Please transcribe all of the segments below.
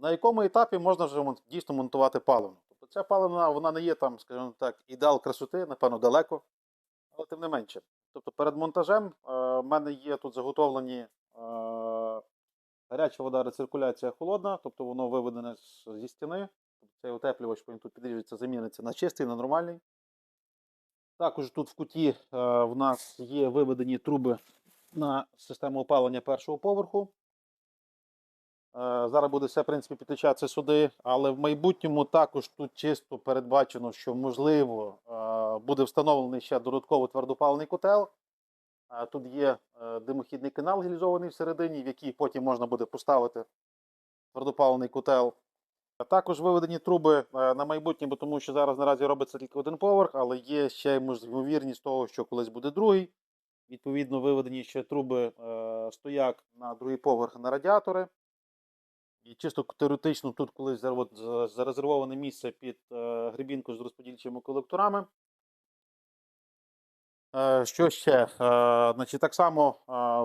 на якому етапі можна вже дійсно монтувати паливну. Тобто ця паливна вона не є там, скажімо так, ідеал красоти, напевно, далеко, але тим не менше. Тобто перед монтажем е, в мене є тут заготовлені е, гаряча вода, рециркуляція холодна, тобто воно виведене зі стіни. Тобто цей утеплювач він тут підріжеться, заміниться на чистий, на нормальний. Також тут в куті е, в нас є виведені труби на систему опалення першого поверху. Е, Зараз буде все, в принципі, підключатися сюди, але в майбутньому також тут чисто передбачено, що можливо е, буде встановлений ще додатково твердопаливний котел. Е, Тут є димохідний канал гілізований всередині, в який потім можна буде поставити твердопаливний котел. Також виведені труби на майбутнє, бо тому що зараз наразі робиться тільки один поверх, але є ще ймовірність того, що колись буде другий. Відповідно, виведені ще труби стояк на другий поверх на радіатори. І чисто теоретично тут колись зарезервоване місце під е, грибінку з розподільчими колекторами. Е, що ще? Е, значить, так само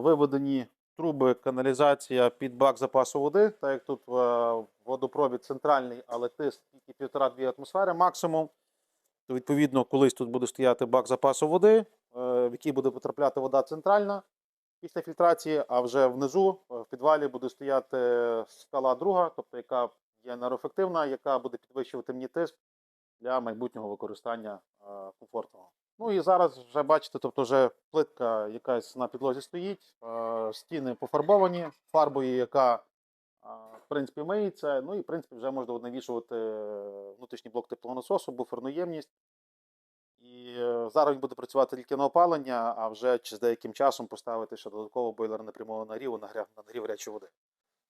виведені труби, каналізація під бак запасу води, так як тут водопровід центральний, але тиск тільки 1,5-2 атмосфери максимум. То відповідно, колись тут буде стояти бак запасу води, в який буде потрапляти вода центральна після фільтрації, а вже внизу е, в підвалі буде стояти скала друга, тобто яка є енергоефективна, яка буде підвищувати мені тиск для майбутнього використання е, комфортного. Ну і зараз вже бачите, тобто вже плитка якась на підлозі стоїть, е, стіни пофарбовані фарбою, яка в принципі миється. Ну і в принципі вже можна навішувати внутрішній блок теплонасосу, буферну ємність. Е, зараз він буде працювати тільки на опалення, а вже чи з деяким часом поставити ще додатково бойлер непрямого нагріву на нагрів гарячої води.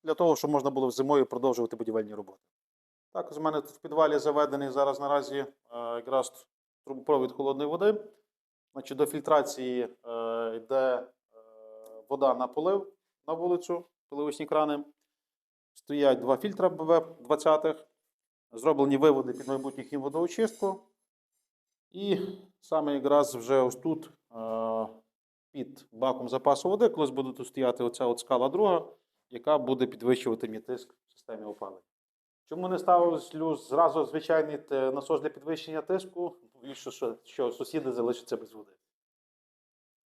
Для того, щоб можна було зимою продовжувати будівельні роботи. Також у мене в підвалі заведений зараз наразі е, якраз трубопровід холодної води. Значить, до фільтрації е, йде вода на полив на вулицю, поливочні крани. Стоять два фільтра БВ 20 зроблені виводи під майбутню хімводоочистку. І саме якраз вже ось тут е, під баком запасу води, колись буде тут стояти оця от скала друга, яка буде підвищувати мій тиск в системі опалення. Чому не ставлю зразу звичайний те- насос для підвищення тиску? Більше, що, що сусіди залишаться без води.